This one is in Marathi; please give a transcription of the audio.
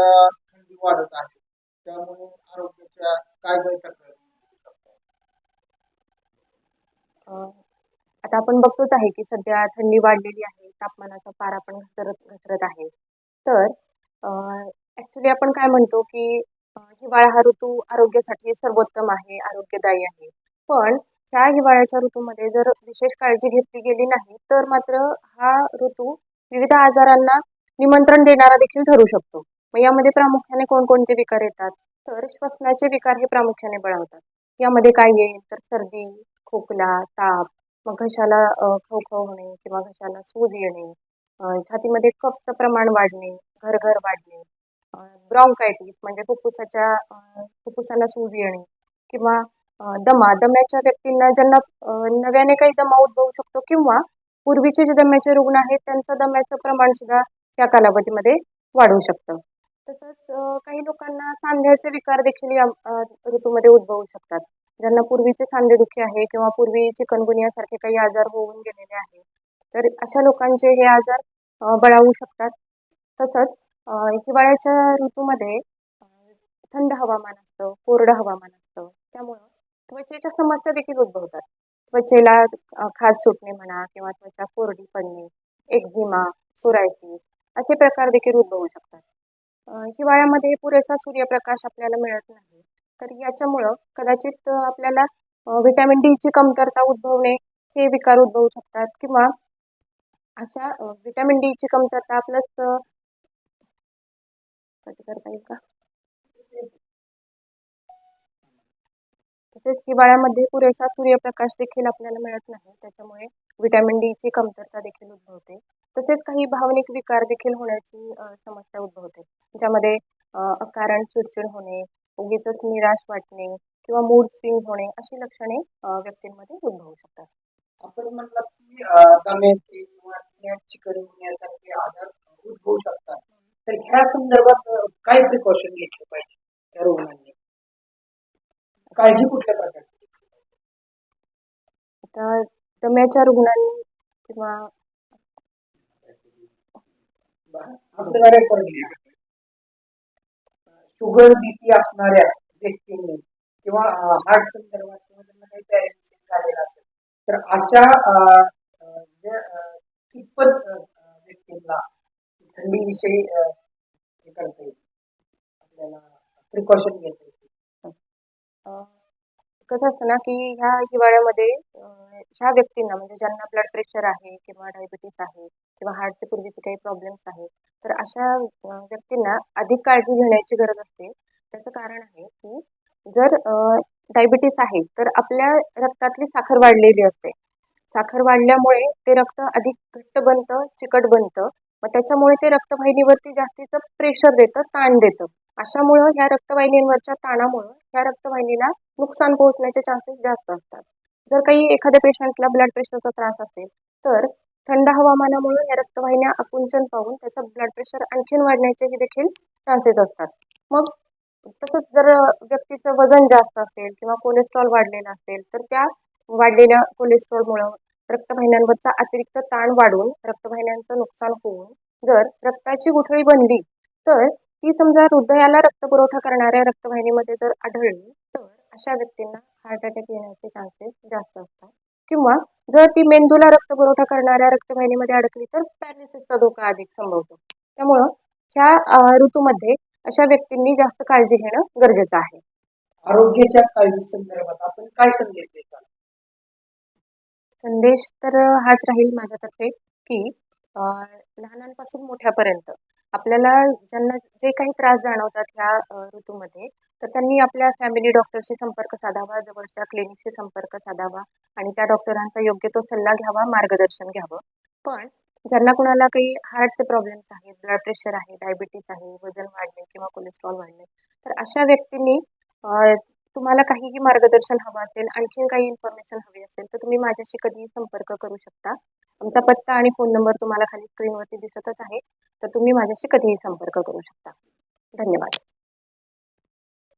सध्या थंडी वाढत आहे. त्यामुळे आरोग्याच्या काय काय तक्रारी आता आपण बघतोच आहे की सध्या थंडी वाढलेली आहे तापमानाचा पारा पण घसरत घसरत आहे. तर ऍक्च्युली आपण काय म्हणतो की हिवाळा हा ऋतू आरोग्यासाठी सर्वोत्तम आहे आरोग्यदायी आहे. पण ह्या हिवाळ्याच्या ऋतूमध्ये जर विशेष काळजी घेतली गेली नाही तर मात्र हा ऋतू विविध आजारांना निमंत्रण देणारा देखील ठरू शकतो. मग यामध्ये प्रामुख्याने कोणकोणते विकार येतात? तर श्वसनाचे विकार हे प्रामुख्याने बळावतात. यामध्ये काय येईल? तर सर्दी खोकला ताप मग घशाला खवखव होणे किंवा घशाला सूज येणे छातीमध्ये कफचं प्रमाण वाढणे घरघर वाढणे ब्रॉन्कायटीस म्हणजे फुफ्फुसाच्या फुफ्फुसाला सूज येणे किंवा दमा. दम्याच्या व्यक्तींना ज्यांना नव्याने काही दमा उद्भवू शकतो किंवा पूर्वीचे जे दम्याचे रुग्ण आहेत त्यांचं दम्याचं प्रमाण सुद्धा या कालावधीमध्ये वाढू शकतं. तसंच काही लोकांना सांध्याचे विकार देखील या ऋतूमध्ये उद्भवू शकतात. ज्यांना पूर्वीचे सांधेदुखी आहे किंवा पूर्वी चिकनगुनियासारखे काही आजार होऊन गेलेले आहेत तर अशा लोकांचे हे आजार बळावू शकतात. तसंच हिवाळ्याच्या ऋतूमध्ये थंड हवामान असतं कोरडं हवामान असतं. त्यामुळं त्वचेच्या समस्या देखील उद्भवतात. त्वचेला खाज सुटणे म्हणा किंवा त्वचा कोरडी पडणे एक्झिमा सोरायसिस असे प्रकार देखील उद्भवू शकतात. हिवाळ्यामध्ये पुरेसा सूर्यप्रकाश आपल्याला मिळत नाही. तर याच्यामुळं कदाचित आपल्याला व्हिटॅमिन डीची कमतरता उद्भवणे हे विकार उद्भवू शकतात. किंवा अशा व्हिटॅमिन डीची कमतरता प्लस करता येईल का? तसेच हिवाळ्यामध्ये पुरेसा सूर्यप्रकाश देखील आपल्याला मिळत नाही. त्याच्यामुळे व्हिटॅमिन डीची कमतरता देखील उद्भवते. तसेच काही भावनिक विकार देखील होण्याची समस्या उद्भवते. ज्यामध्ये अ, अकारण चिडचिड होणे उगीच निराश वाटणे किंवा मूड स्विंग होणे अशी लक्षणे व्यक्तींमध्ये उद्भवू शकतात. आपण म्हणलात की दम्याचे किंवा चिकनगुनियासारखे आजार उद्भवू शकतात. तर ह्या संदर्भात काय प्रिकॉशन घेतले पाहिजे त्या रुग्णांनी काळजी कुठल्या प्रकारची? आता दम्याच्या रुग्णांनी किंवा शुगर बीपी असणाऱ्या व्यक्तींनी किंवा हार्ट संदर्भात किंवा त्यांना काही पॅरेलिसिस झालेलं असेल तर अशा कितपत व्यक्तींना थंडीविषयी हे करता येईल. आपल्याला प्रिकॉशन घेता येईल. कसं असतं ना की ह्या हिवाळ्यामध्ये ह्या व्यक्तींना म्हणजे ज्यांना ब्लड प्रेशर आहे किंवा डायबिटीस आहे किंवा हार्टचे पूर्वीचे काही प्रॉब्लेम्स आहेत तर अशा व्यक्तींना अधिक काळजी घेण्याची गरज असते. त्याचं कारण आहे की जर डायबिटीस आहे तर आपल्या रक्तातली साखर वाढलेली असते. साखर वाढल्यामुळे ते रक्त अधिक घट्ट बनतं चिकट बनतं. मग त्याच्यामुळे ते रक्तवाहिनीवरती जास्तीचं प्रेशर देतं ताण देतं. अशामुळं ह्या रक्तवाहिनींवरच्या ताणामुळं ह्या रक्तवाहिनीला नुकसान पोहोचण्याचे चान्सेस जास्त असतात. जर काही एखाद्या पेशंटला ब्लड प्रेशरचा त्रास असेल तर थंड हवामानामुळे या रक्तवाहिन्या आकुंचन पाहून त्याचा ब्लड प्रेशर आणखीन वाढण्याचेही देखील चान्सेस असतात. मग तसंच जर व्यक्तीचं वजन जास्त असेल किंवा कोलेस्ट्रॉल वाढलेलं असेल तर त्या वाढलेल्या कोलेस्ट्रॉलमुळं रक्तवाहिन्यांवरचा अतिरिक्त ताण वाढून रक्तवाहिन्यांचं नुकसान होऊन जर रक्ताची गुठळी बनली तर ती समजा हृदयाला रक्तपुरवठा करणाऱ्या रक्तवाहिनीमध्ये जर आढळली तर अशा व्यक्तींना हार्ट अटॅक येण्याचे चान्सेस जास्त असतात. किंवा जर ती मेंदूला रक्तपुरवठा करणाऱ्या रक्तवाहिनीमध्ये अडकली तर पॅरालिसिसचा धोका अधिक संभवतो. त्यामुळं ह्या ऋतूमध्ये अशा व्यक्तींनी जास्त काळजी घेणं गरजेचं आहे. आरोग्याच्या काळजी संदर्भात आपण काय संदेश देता? संदेश तर हाच राहील माझ्यातर्फे की लहानांपासून मोठ्यापर्यंत आपल्याला ज्यांना जे काही त्रास जाणवतात ह्या ऋतूमध्ये तर त्यांनी आपल्या फॅमिली डॉक्टरशी संपर्क साधावा जवळच्या क्लिनिकशी संपर्क साधावा आणि त्या डॉक्टरांचा योग्य तो सल्ला घ्यावा मार्गदर्शन घ्यावं. पण ज्यांना कुणाला काही हार्टचे प्रॉब्लेम्स आहेत ब्लड प्रेशर आहे डायबिटीस आहे वजन वाढणे किंवा कोलेस्ट्रॉल वाढणे तर अशा व्यक्तींनी तुम्हाला काहीही मार्गदर्शन हवं असेल आणखीन काही इन्फॉर्मेशन हवी असेल तर तुम्ही माझ्याशी कधीही संपर्क करू शकता. आमचा पत्ता आणि फोन नंबर तुम्हाला खाली स्क्रीनवरती दिसतच आहे. तर तुम्ही माझ्याशी कधीही संपर्क करू शकता. धन्यवाद.